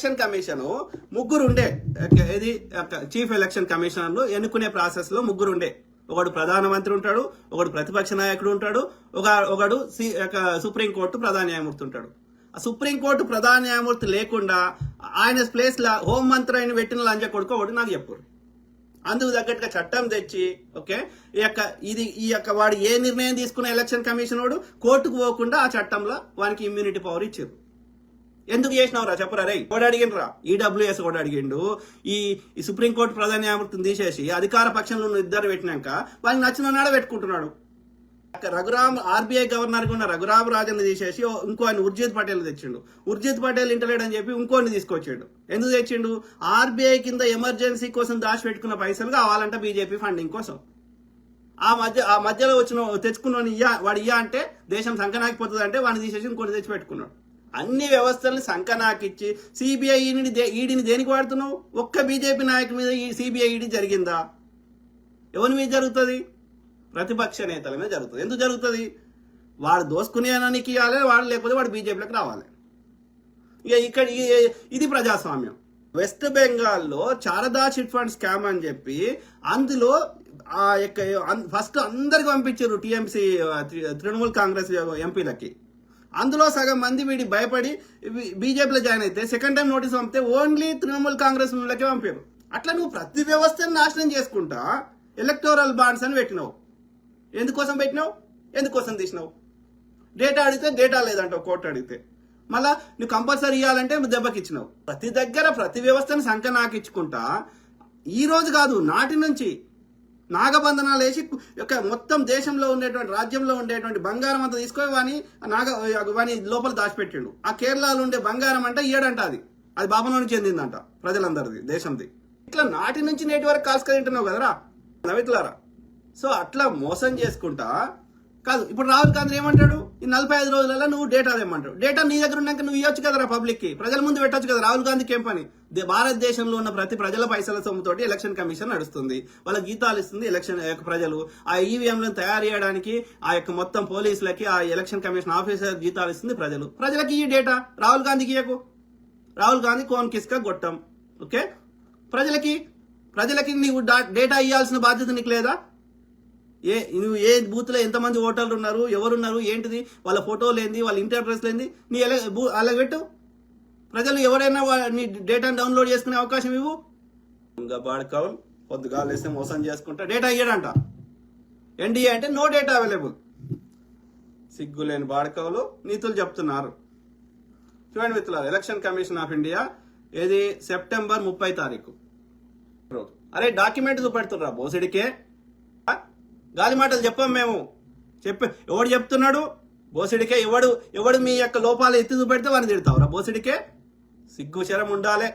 Election commission ముగ్గురు ఉండే ఇది చీఫ్ ఎలక్షన్ కమిషనర్లు ఎన్నుకునే ప్రాసెస్లో ముగ్గురు ఉండే ఒకడు ప్రధానమంత్రి ఉంటాడు ఒకడు ప్రతిపక్ష నాయకుడు ఉంటాడు ఒక ఒకడు సుప్రీంకోర్టు ప్రధాన న్యాయమూర్తి ఉంటాడు. ఆ సుప్రీంకోర్టు ప్రధాన న్యాయమూర్తి లేకుండా ఆయన ప్లేస్ లా హోం మంత్రి ఆయన పెట్టిన లంజ కొడుకు ఒకటి నాకు చెప్పారు అందుకు తగ్గట్టుగా చట్టం తెచ్చి ఓకే ఈ యొక్క ఇది ఈ యొక్క వాడు ఏ నిర్ణయం తీసుకున్న ఎలక్షన్ కమిషన్ వాడు? కోర్టుకు పోకుండా ఆ చట్టంలో వానికి ఇమ్యూనిటీ పవర్ ఇచ్చారు. ఎందుకు చేసినావురా? చెప్పరా రే కూడా అడిగినరా ఈడబ్ల్యూఎస్ కూడా అడిగిండు ఈ సుప్రీంకోర్టు ప్రధాన న్యాయమూర్తిని తీసేసి అధికార పక్షంలో ఉన్న ఇద్దరు పెట్టినాక వాళ్ళకి నచ్చిన నాడ పెట్టుకుంటున్నాడు. రఘురామ్ ఆర్బీఐ గవర్నర్గా ఉన్న రఘురామ్ రాజన్ తీసేసి ఇంకో ఆయన ఉర్జిత్ పటేల్ తెచ్చిండు. ఉర్జిత్ పటేల్ ఇంటలేడని చెప్పి ఇంకోని తీసుకొచ్చిండు. ఎందుకు తెచ్చిండు? ఆర్బీఐ కింద ఎమర్జెన్సీ కోసం దాచిపెట్టుకున్న పైసలు కావాలంట బీజేపీ ఫండింగ్ కోసం. ఆ మధ్య ఆ మధ్యలో వచ్చిన తెచ్చుకున్న ఇయ్యా వాడు ఇయ్యా అంటే దేశం సంకనాకిపోతుంది అంటే వాడిని తీసేసి ఇంకోటి తెచ్చి పెట్టుకున్నాడు అన్ని వ్యవస్థల్ని సంకనాకిచ్చి సిబిఐ ఈడిని దే- ఈడిని దేనికి వాడుతున్నావు? ఒక్క బీజేపీ నాయకు మీద ఈ సిబిఐ ఈడి జరిగిందా? ఎవరి మీద జరుగుతుంది? ప్రతిపక్ష నేతల మీద జరుగుతుంది. ఎందుకు జరుగుతుంది? వాడు దోసుకునేనానికి ఇవ్వాలి వాడు లేకపోతే వాడు బీజేపీలోకి రావాలి. ఇక ఇక్కడ ఈ- ఇది ప్రజాస్వామ్యం. వెస్ట్ బెంగాల్లో శారదా చిట్ ఫండ్ స్కామ్ అని చెప్పి అందులో ఆ యొక్క ఫస్ట్ అందరికి పంపించారు టీఎంసీ తృణమూల్ కాంగ్రెస్ ఎంపీలకి. అందులో సగం మంది వీడి భయపడి బీజేపీలో జాయిన్ అయితే సెకండ్ టైం నోటీస్ పంపితే ఓన్లీ తృణమూల్ కాంగ్రెస్ వాళ్ళకే పంపారు. అట్లా నువ్వు ప్రతి వ్యవస్థను నాశనం చేసుకుంటా ఎలక్టోరల్ బాండ్స్ అని పెట్టినావు. ఎందుకోసం పెట్టినావు? ఎందుకోసం తీసినావు? డేటా అడిగితే డేటా లేదంటావు కోర్టు అడిగితే. మళ్ళా నువ్వు కంపల్సరీ ఇవ్వాలంటే నువ్వు దెబ్బకిచ్చినావు. ప్రతి దగ్గర ప్రతి వ్యవస్థను సంఖ్య నాకిచ్చుకుంటా. ఈ రోజు కాదు నాటి నుంచి నాగబంధనాలు వేసి యొక్క మొత్తం దేశంలో ఉండేటువంటి రాజ్యంలో ఉండేటువంటి బంగారం అంతా తీసుకొని వాని నాగ వాని లోపల దాచిపెట్టిండు. ఆ కేరళలో ఉండే బంగారం అంటే ఏడంట అది. అది బాబులోని చెందిందంట ప్రజలందరిది దేశంది. ఇట్లా నాటి నుంచి నేటి వరకు కాసుకొని తింటున్నావు కదరా నవిట్లారా సో అట్లా మోసం చేసుకుంటా కాదు ఇప్పుడు రాహుల్ గాంధీ ఏమంటాడు? ఈ నలభై ఐదు రోజులలో నువ్వు డేటా ఏమంటాడు డేటా నీ దగ్గర ఉన్నాక నువ్వు ఇవ్వచ్చు కదరా పబ్లిక్కి. ప్రజల ముందు పెట్టచ్చు కదా రాహుల్ గాంధీకి ఏం పని? భారతదేశంలో ఉన్న ప్రతి ప్రజల పైసల సొమ్ముతోటి ఎలక్షన్ కమిషన్ నడుస్తుంది. వాళ్ళ గీతాలు ఇస్తుంది ఎలక్షన్ యొక్క ప్రజలు. ఆ ఈవీఎంలను తయారు చేయడానికి ఆ యొక్క మొత్తం పోలీసులకి ఆ ఎలక్షన్ కమిషన్ ఆఫీసర్ గీతాలు ఇస్తుంది ప్రజలు. ప్రజలకి ఈ డేటా రాహుల్ గాంధీకి ఇయ్యకు. రాహుల్ గాంధీ కోన్ కిస్క గొట్టం ఓకే? ప్రజలకి ప్రజలకి నీవు డేటా ఇవ్వాల్సిన బాధ్యత నీకు లేదా? ఏ నువ్వు ఏ బూత్లో ఎంతమంది ఓటర్లు ఉన్నారు ఎవరున్నారు ఏంటిది? వాళ్ళ ఫోటోలు ఏంది వాళ్ళ ఇంటర్ అడ్రస్ ఏంది నీ ఎలా బూ- అలా పెట్టు. ప్రజలు ఎవరైనా నీ డేటాను డౌన్లోడ్ చేసుకునే అవకాశం ఇవ్వు. ఇంకా బాడుకోవాలి పొద్దుగా లేస్తే మోసం చేసుకుంటా. డేటా ఇయ్యడంట. ఎన్డీఏ అంటే నో డేటా అవైలబుల్ సిగ్గులేని బాడకవులు నీతులు చెప్తున్నారు. చూడండి మిత్రులారు ఎలక్షన్ కమిషన్ ఆఫ్ ఇండియా ఏది? సెప్టెంబర్ ముప్పై తారీఖు. అరే డాక్యుమెంట్ చూపెడుతుర్రా బోసిడికే? గాలి మాటలు చెప్పాం మేము. చెప్పే ఎవడు చెప్తున్నాడు? బోసిడికే ఎవడు ఎవడు మీ యొక్క లోపాలు ఎత్తి చూపెడితే వాడిని తిడతావురా బోసిడికే. సిగ్గు శరం ఉండాలే.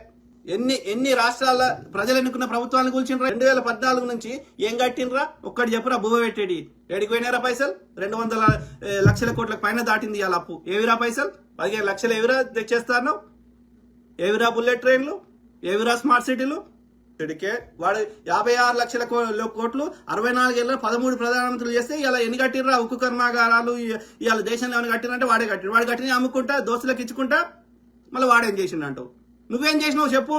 ఎన్ని ఎన్ని రాష్ట్రాల ప్రజలు ఎన్నుకున్న ప్రభుత్వాలను కూల్చిండ్రా రెండు వేల పద్నాలుగు నుంచి ఏం కట్టినరా? ఒక్కటి చెప్పురా భూమ పెట్టేడి ఏడికి పోయినారా పైసలు? రెండు వందల లక్షల కోట్ల పైన దాటింది ఇవాళ అప్పు. ఏవిరా పైసలు? పదిహేను లక్షలు ఏవిరా తెచ్చేస్తాను? ఏవిరా బుల్లెట్ ట్రైన్లు? ఏవిరా స్మార్ట్ సిటీలు? ఇడికే వాడు యాభై ఆరు లక్షల కోట్లు అరవై నాలుగేళ్ళ పదమూడు ప్రధానమంత్రులు చేస్తే ఇలా ఎన్ని కట్టిర్రా ఉక్కు కర్మాగారాలు ఇవాళ దేశంలో ఏమైనా కట్టినంటే వాడే కట్టిన వాడు కట్టిన అమ్ముకుంటా దోస్తులకు ఇచ్చుకుంటా మళ్ళీ వాడేం చేసిండు అంటావు నువ్వేం చేసినావు చెప్పు.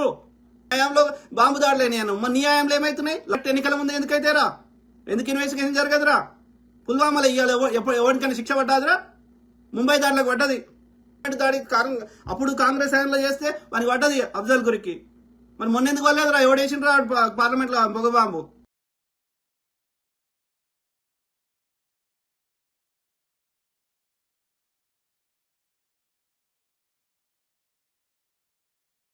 న్యాయంలో బాంబు దాడులేని అను నీ న్యాయంలో ఏమైతున్నాయి? లెఫ్ట్ ఎన్నికల ముందు ఎందుకైతేరా? ఎందుకు ఇన్వెస్టిగేషన్ జరగదురా? పుల్వామాలో ఇవ్వాలి ఎప్పుడు ఎవరికైనా శిక్ష పడ్డాదిరా? ముంబై దాడిలోకి పడ్డది. దాడికి దాడి అప్పుడు కాంగ్రెస్ హయాంలో చేస్తే వానికి పడ్డది అఫ్జల్ గురికి. మరి మొన్న ఎందుకు వల్లేదురా ఎవడేసిండ్రా పార్లమెంట్లో పొగబాంబు బాంబు?